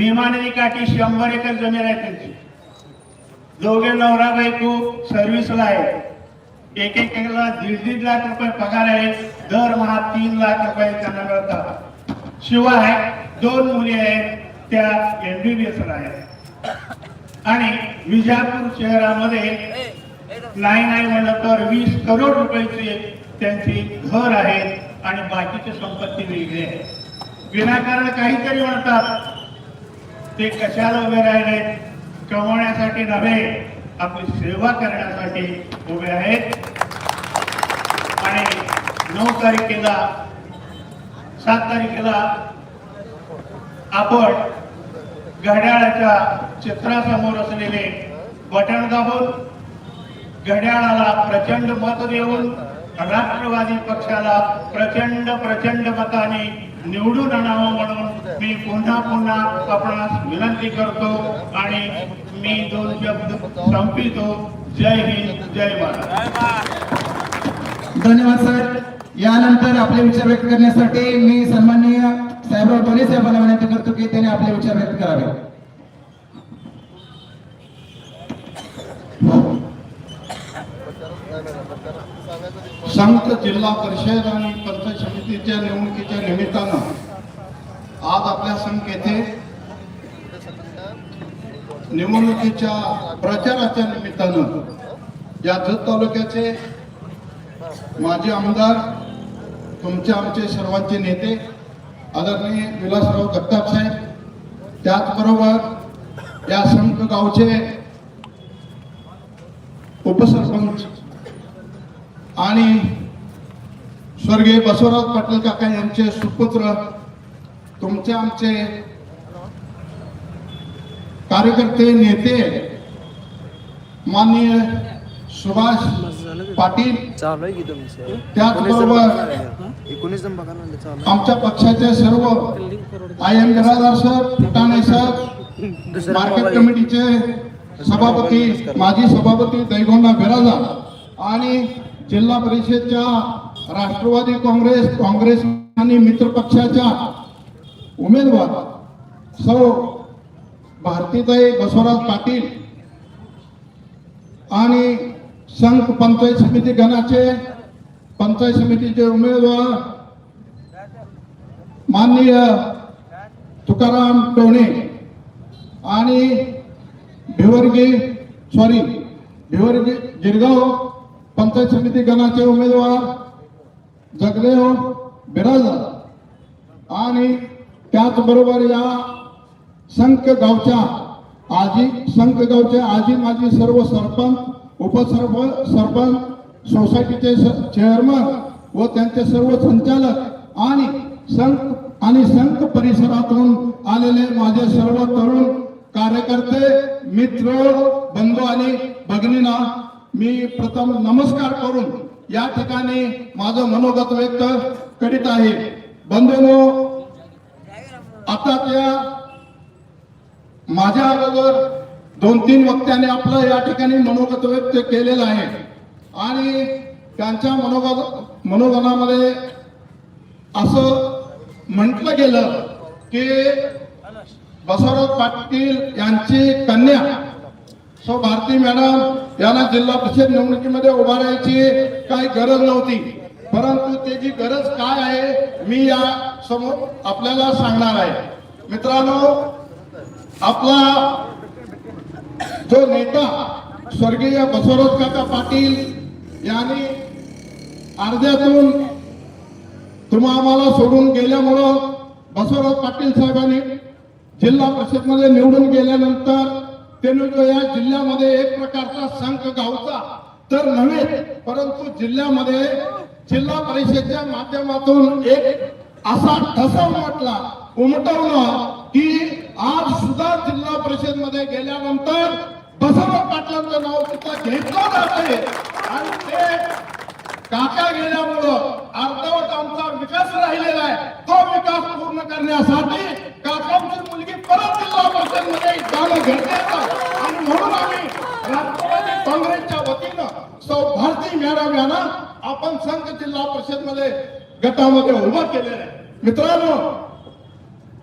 भीमा नदी काठी शंभर एकर जमीन आहे त्यांची. दोघे नवरा बायको सर्व्हिसला आहे एक एक एकला दीड दीड लाख रुपये पगार आहे. दरमहा तीन लाख रुपये त्यांना मिळतात. शिवाय दोन मुली आहेत त्या एमबीबीएस ला आहेत. आणि विजापूर शहरामध्ये नाही नाही म्हणलं तर वीस करोड रुपयाचे त्यांची घर आहेत आणि बाकीची संपत्ती वेगळी आहे. विनाकारण काहीतरी म्हणतात ते कशाला उभे राहिले? कमवण्यासाठी नव्हे आपली सेवा करण्यासाठी उभे आहेत. आणि नऊ तारखेला सात तारखेला आपण घड्याळाच्या चित्रासमोर असलेले बटण दाबून घड्याळाला प्रचंड मत देऊन राष्ट्रवादी पक्षाला प्रचंड प्रचंड मताने निवडून आणावं म्हणून मी पुन्हा पुन्हा आपणास विनंती करतो आणि मी दोन शब्द संपितो जय हिंद जय महाराज धन्यवाद सर. यानंतर आपले विचार व्यक्त करण्यासाठी मी सन्माननीय साहेबराव टोले साहेबांना विनंती करतो की त्यांनी आपले विचार व्यक्त करावे. संत जिल्हा परिषद आणि पंचायत समितीच्या निवडणुकीच्या निमित्तानं आज आपल्या संघ येथे निवडणुकीच्या प्रचाराच्या निमित्तानं या जत तालुक्याचे माजी आमदार तुमचे आमचे सर्वांचे नेते आदरणीय विलासराव जगताप साहेब त्याचबरोबर या संत गावचे उपसरपंच आणि स्वर्गीय बसवराज पाटील काका यांचे सुपुत्र तुमचे आमचे कार्यकर्ते नेते माननीय सुभाष पाटील त्याचबरोबर चालू आमच्या पक्षाचे सर्व I M Biradar sir Phutane sir market committee सभापती माजी सभापती दैगोंडा बिराजा आणि जिल्हा परिषदच्या राष्ट्रवादी काँग्रेस काँग्रेस आणि मित्र पक्षाच्या उमेदवार सौ भारतीताई बसवराज पाटील आणि संघ पंचायत समिती गणाचे पंचायत समितीचे उमेदवार माननीय तुकाराम टोणे आणि भिवर्गी सॉरी भिवर्गी जिरगाव पंचायत समिती गणाचे उमेदवार जगदेव हो, बिराजदार. आणि त्याचबरोबर या संख गावच्या आजी संख गावचे आजी माजी सर्व सरपंच उपसर्प सरपंच सोसायटीचे चेअरमन व त्यांचे सर्व संचालक आणि संघ आणि संख परिसरातून आलेले माझे सर्व तरुण कार्यकर्ते मित्र बंधू आणि भगिनींना मी प्रथम नमस्कार करून या ठिकाणी माझं मनोगत व्यक्त करीत आहे. बंधनो आता त्या माझ्या अगोदर दोन तीन वक्त्याने आपलं या ठिकाणी मनोगत व्यक्त केलेलं आहे. आणि त्यांच्या मनोगत मनोगतामध्ये असं म्हटलं गेलं की बसवराज पाटील यांची कन्या सो भारती मॅडम यांना जिल्हा परिषद निवडणुकीमध्ये उभा राहायची काही गरज नव्हती. परंतु त्याची गरज काय आहे मी या समोर आपल्याला सांगणार आहे. मित्रांनो आपला जो नेता स्वर्गीय बसवराज काका पाटील यांनी अर्ध्यातून तुम्हा आम्हाला सोडून गेल्यामुळं बसवराज पाटील साहेबांनी जिल्हा परिषदमध्ये निवडून गेल्यानंतर त्यांनी या जिल्ह्यामध्ये एक प्रकारचा संघ गावचा तर नव्हे परंतु जिल्ह्यामध्ये जिल्हा परिषदच्या माध्यमातून एक असा ठसा उमटला उमटवलं की आज सुद्धा जिल्हा परिषदमध्ये गेल्यानंतर बसवराज पाटलांचं नाव सुद्धा घेतलं जाते आणि ते काका गेल्यामुळं अर्धवट आमचा विकास राहिलेला आहे. तो विकास पूर्ण करण्यासाठी काकांची मुलगी परत जिल्हा जाणं गरजेचं आणि म्हणून आम्ही राष्ट्रवादी काँग्रेसच्या वतीनं सौ भारती मॅडम यांना आपण संघ जिल्हा परिषदमध्ये गटामध्ये उभं केलेलं आहे. मित्रांनो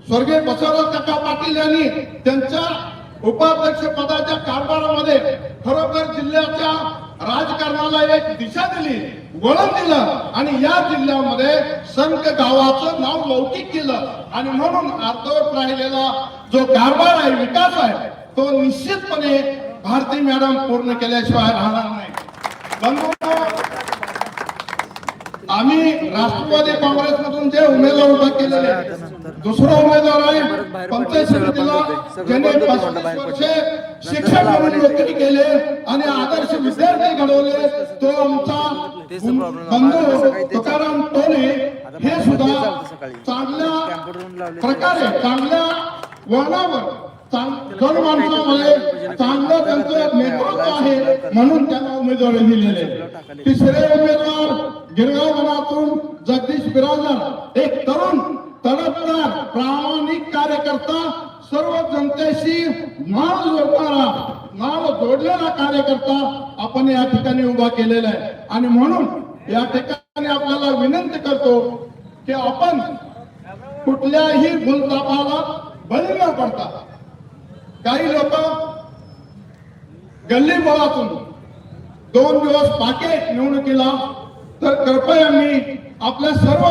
स्वर्गीय बसवराव काका पाटील यांनी त्यांच्या उपाध्यक्ष पदाच्या कारभारामध्ये खरोखर जिल्ह्याच्या राजकारणाला एक दिशा दिली वळण दिलं आणि या जिल्ह्यामध्ये संत गावाचं नाव लौकिक केलं. आणि म्हणून अर्धवट राहिलेला जो कारभार आहे विकास आहे तो निश्चितपणे भारती मॅडम पूर्ण केल्याशिवाय राहणार नाही. बंधू आम्ही राष्ट्रवादी काँग्रेसमधून जे उमेदवार उभा केलेले दुसरा उमेदवार आहे पंचायत समितीला ज्याने पस्तीस वर्षे शिक्षक म्हणून नोकरी केले आणि आदर्श विद्यार्थी घडवले तो आमचा बंधू तुकाराम टोले हे सुद्धा चांगल्या प्रकारे चांगल्या वळणावर जड माणसामध्ये चांगलं त्यांचं नेतृत्व आहे म्हणून त्यांना उमेदवारी दिलेले तिसरे उमेदवार गिरगाव मनातून जगदीश बिराजदार एक तरुण तडफदार प्रामाणिक कार्यकर्ता सर्व जनतेशी माल जोडणारा माल जोडलेला कार्यकर्ता आपण या ठिकाणी उभा केलेला आहे. आणि म्हणून या ठिकाणी आपल्याला विनंती करतो की आपण कुठल्याही भूलतापाला बळी न पडता काही लोक गल्ली बोळातून दोन दिवस बाकी निवडणुकीला तर कृपया मी आपल्या सर्व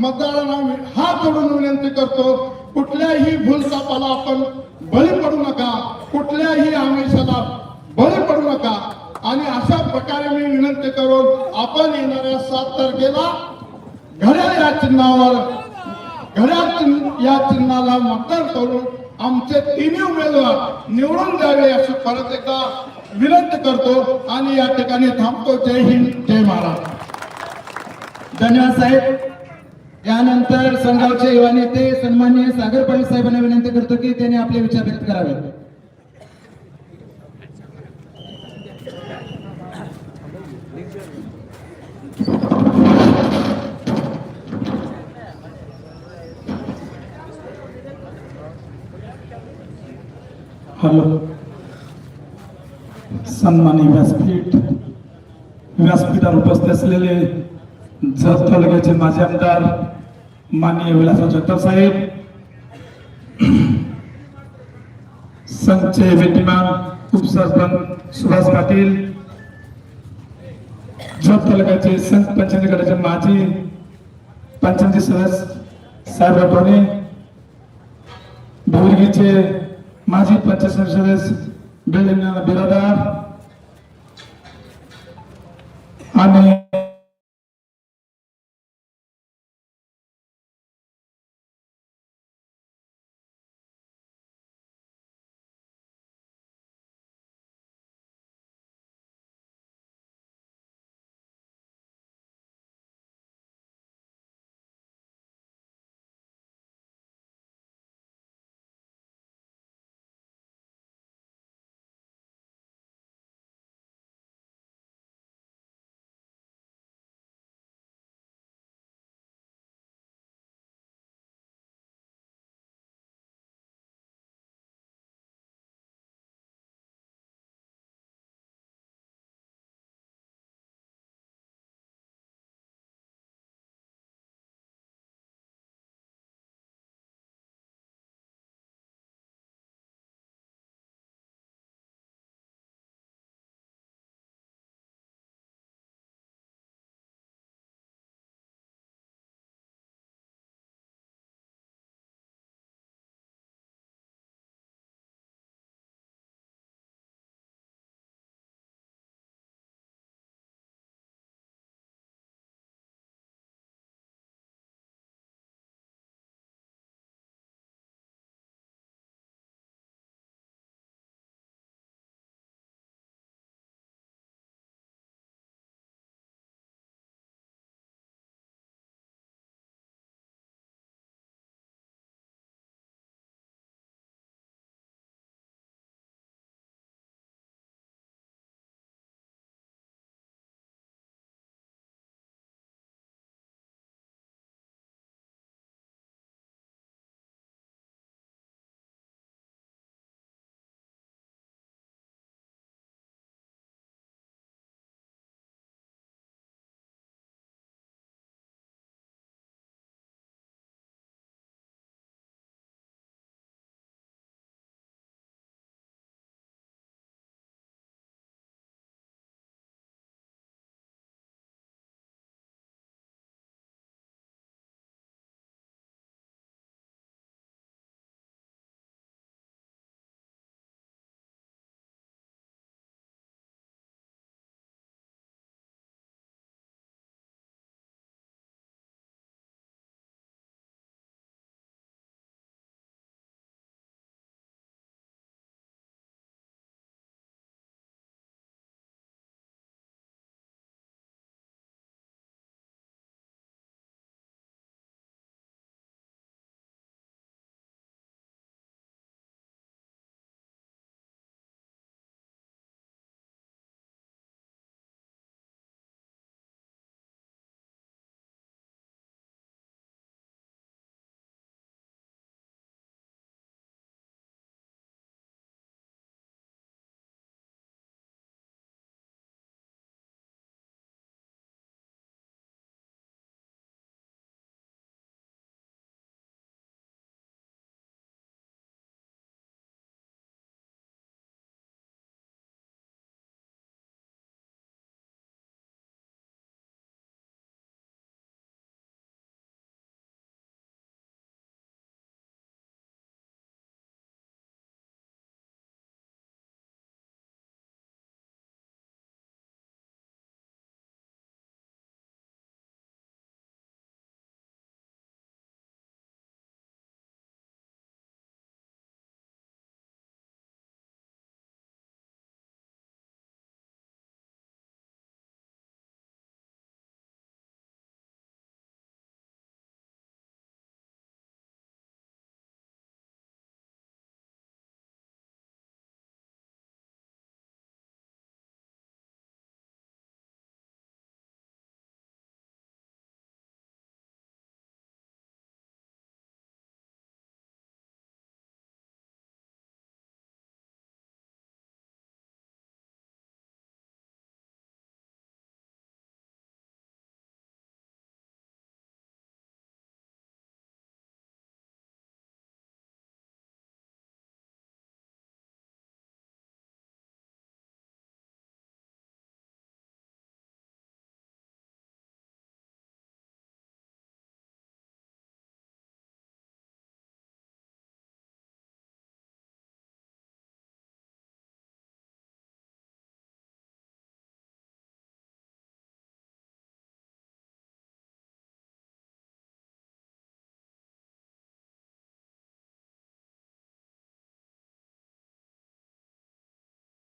मतदारांना हात जोडून विनंती करतो कुठल्याही भूलतापाला आपण बळी पडू नका. कुठल्याही आमिषाला बळी पडू नका. आणि अशा प्रकारे मी विनंती करून आपण येणाऱ्या सात तारखेला घड्याळ या चिन्हावर घड्याळ या चिन्हाला मतदान करून आमचे तिन्ही उमेदवार निवडून द्यावे असं परत एकदा विनंती करतो आणि या ठिकाणी थांबतो. जय हिंद जय महाराष्ट्र. धन्यवाद साहेब. यानंतर संघाचे युवा नेते सन्माननीय सागर पाटील साहेबांना विनंती करतो की त्यांनी आपले विचार व्यक्त करावे हॅलो सन्मानी व्यासपीठ. व्यासपीठावर उपस्थित असलेले जत तालुक्याचे माजी आमदार माननीय विलासराव जगताप साहेब. संघचे विद्यमान उपसरपंच सुभाष पाटील. जत तालुक्याचे संत पंचायत गटाचे माजी पंचायती सदस्य साहेब टोणे भोरगीचे माजी पंचायत सदस्य बिल्डिंग बिरादार आणि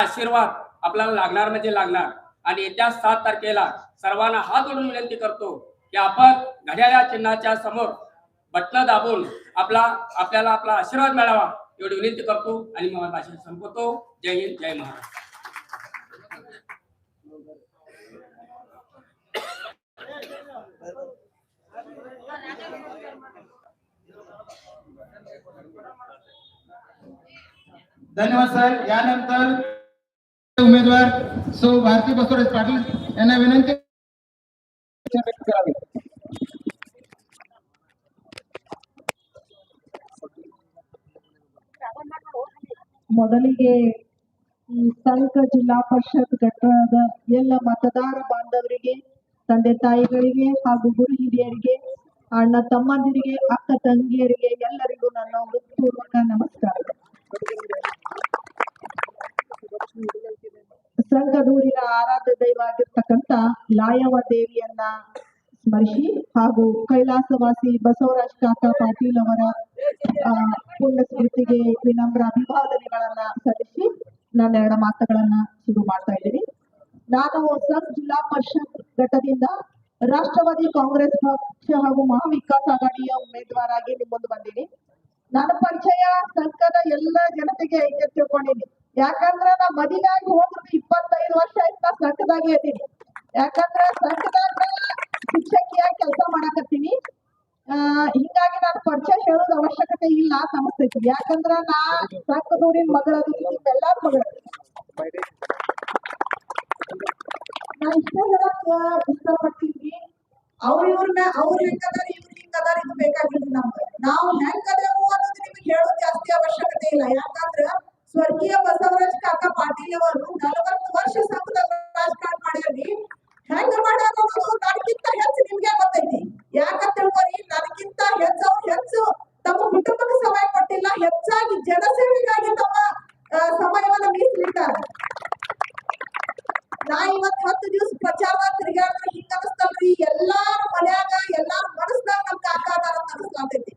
आशीर्वाद आपल्याला लागणार म्हणजे लागणार. आणि येत्या सात तारखेला सर्वांना हात जोडून विनंती करतो की आपण घड्याळ्या चिन्हाच्या समोर बटन दाबून आपला आपल्याला आपला आशीर्वाद मिळावा एवढी विनंती करतो आणि मग भाषण संपवतो. जय हिंद जय महाराष्ट्र. धन्यवाद सर. यानंतर उमेदवार सौ भारती बसवराज पाटील यांना विनंती व्यक्त करावी ಮೊದಲಿಗೆ ಈ ಸಂಘ ಜಿಲ್ಲಾ ಪರಿಷತ್ ಘಟಕದ ಎಲ್ಲ ಮತದಾರ ಬಾಂಧವರಿಗೆ ತಂದೆ ತಾಯಿಗಳಿಗೆ ಹಾಗೂ ಗುರು ಹಿರಿಯರಿಗೆ ಅಣ್ಣ ತಮ್ಮಂದಿರಿಗೆ ಅಕ್ಕ ತಂಗಿಯರಿಗೆ ಎಲ್ಲರಿಗೂ ನನ್ನ ಹೃತ್ಪೂರ್ವಕ ನಮಸ್ಕಾರ ಸಂಘದೂರಿನ ಆರಾಧ್ಯ ದೈವ ಆಗಿರ್ತಕ್ಕಂಥ ಲಾಯವ ದೇವಿಯನ್ನ ಸ್ಮರಿಸಿ ಹಾಗೂ ಕೈಲಾಸವಾಸಿ ಬಸವರಾಜ್ ಕಾಕ ಪಾಟೀಲ್ ಅವರ ಪುಣ್ಯ ಸ್ಮೃತಿಗೆ ವಿನಮ್ರ ಅಭಿವಾದನೆಗಳನ್ನ ಸಲ್ಲಿಸಿ ನನ್ನ ಎರಡು ಮಾತುಗಳನ್ನ ಶುರು ಮಾಡ್ತಾ ಇದ್ದೀನಿ. ನಾನು ಸಬ್ ಜಿಲ್ಲಾ ಪರಿಷತ್ ಘಟದಿಂದ ರಾಷ್ಟ್ರವಾದಿ ಕಾಂಗ್ರೆಸ್ ಪಕ್ಷ ಹಾಗೂ ಮಹಾವಿಕಾಸ್ ಅಗಾಡಿಯ ಉಮೇದುವಾರಾಗಿ ನಿಮ್ಮ ಮುಂದೆ ಬಂದೀನಿ ನನ್ನ ಪರಿಚಯ ಸಂಘದ ಎಲ್ಲ ಜನತೆಗೆ ಐತೆ ತಿಳ್ಕೊಂಡಿನಿ ಯಾಕಂದ್ರೆ ನಾ ಮದಿಗಾಗಿ ಹೋದ್ರು ಇಪ್ಪತ್ತೈದು ವರ್ಷ ಆಯ್ತು ನಾ ಸಂಕದಾಗೆ ಇದೀನಿ ಯಾಕಂದ್ರೆ ಸಂಕದಾಗ ಶಿಕ್ಷಕಿಯಾಗಿ ಕೆಲಸ ಮಾಡಕತ್ತೀನಿ. ಹಿಂಗಾಗಿ ನಾನು ಪರಿಚಯ ಹೇಳೋದ್ ಅವಶ್ಯಕತೆ ಇಲ್ಲ ಅಂತ ಅನಿಸ್ತೈತಿ ಯಾಕಂದ್ರ ನಾ ಸಂಕದೂರಿನ ಮಗಳದು ನಿಮ್ಮೆಲ್ಲಾರ ಮಗಳು. ನಾ ಇಷ್ಟ ಹೇಳಕ್ ಇಷ್ಟಪಡ್ತೀನಿ. ಅವ್ರ ಇವ್ರನ್ನ ಅವ್ರ ಹೆಂಗದಾರ ಇವ್ರ ಹಿಂಗದಾರ ಇದು ಬೇಕಾಗಿಲ್ಲ ನಮ್ಗೆ. ನಾವು ಹೆಂಗದೇವು ಅನ್ನೋದು ನಿಮ್ಗೆ ಹೇಳೋದ್ ಜಾಸ್ತಿ ಅವಶ್ಯಕತೆ ಇಲ್ಲ. ಯಾಕಂದ್ರ ಸ್ವರ್ಗೀಯ ಬಸವರಾಜ್ ಕಾಕ ಪಾಟೀಲ್ ಅವರು ನಲವತ್ತು ವರ್ಷ ಸಂಘದಾಗ ರಾಜಕಾರಣ ಮಾಡ್ಯಾರಿ ಹೆಂಗ ಮಾಡ್ಯಾರ ಅನ್ನೋದು ನನಗಿಂತ ಹೆಚ್ಚು ನಿಮ್ಗೆ ಗೊತ್ತೈತಿ. ಯಾಕಂತ ತಿಳ್ಕೊರಿ, ನನಗಿಂತ ಹೆಚ್ಚು ಹೆಚ್ಚು ತಮ್ಮ ಕುಟುಂಬಕ್ಕೆ ಸಮಯ ಕೊಟ್ಟಿಲ್ಲ. ಹೆಚ್ಚಾಗಿ ಜನಸೇವೆಗಾಗಿ ತಮ್ಮ ಸಮಯವನ್ನ ಮೀಸಲಿಟ್ಟಾರ ನಾ ಇವತ್ ಹತ್ತು ದಿವಸ ಪ್ರಚಾರ ತಿರುಗಾಡಿದ್ರೆ ಹಿಂಗ ಅನಸ್ತಲ್ರಿ. ಎಲ್ಲಾರ ಮನ್ಯಾಗ, ಎಲ್ಲಾರ ಮನಸ್ನಾಗ ನಮ್ ಕಾಕ ಅದಾರ ಅಂತ ಅನಸ್ಲಾತೈತಿ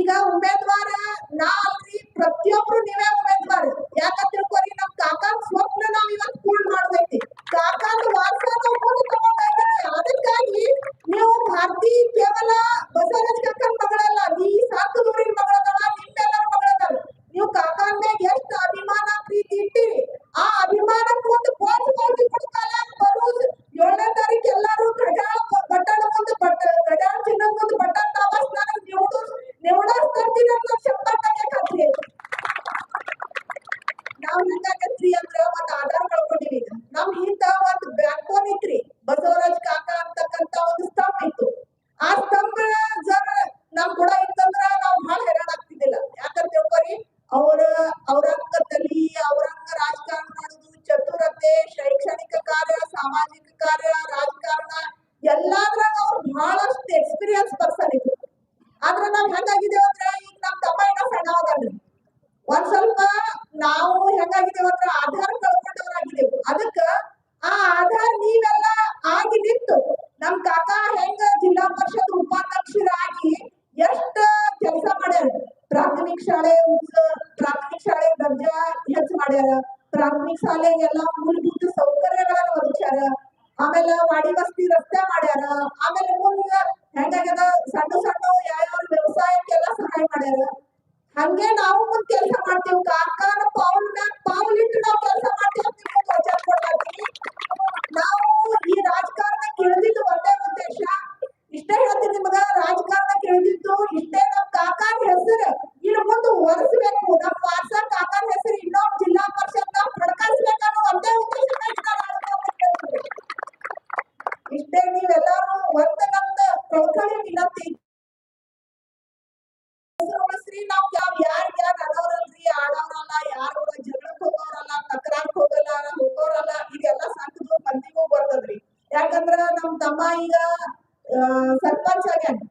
ಈಗ ಉಮೇದ್ವಾರ ನಾ ಅಲ್ರಿ ಪ್ರತಿಯೊಬ್ರು ನೀವೇ ಉಮೇದ್ವಾರ. ಯಾಕಂತ ತಿಳ್ಕೊರಿ, ನಮ್ ಕಾಕಾನ್ ಸ್ವಪ್ನ ನಾವ್ ಇವತ್ ಪೂರ್ಣ ಮಾಡ್ದೈತಿ. ಕಾಕಾನ್ ವಾಸ ನಾವ್ ಅದಕ್ಕಾಗಿ ನೀವು ಭಾರತಿ ಕೇವಲ ಬಸವರಾಜ್ ಕಾಕನ್ ಮಗಳಲ್ಲ, ನೀ ಸಾಕು ಆ ಆಧಾರ್ ನೀವೆಲ್ಲ ಆಗಿ ನಿಂತು ನಮ್ ಕಾಕ ಹೆಂಗ ಜಿಲ್ಲಾ ಪರಿಷತ್ ಉಪಾಧ್ಯಕ್ಷರಾಗಿ ಎಷ್ಟ ಕೆಲಸ ಮಾಡ್ಯಾರ? ಪ್ರಾಥಮಿಕ ಶಾಲೆ ಪ್ರಾಥಮಿಕ ಶಾಲೆ ದರ್ಜಾ ಹೆಚ್ಚ ಮಾಡ್ಯಾರ. ಪ್ರಾಥಮಿಕ ಶಾಲೆಗೆಲ್ಲ అమ్మాయిగా సర్పంచ్ అని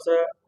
also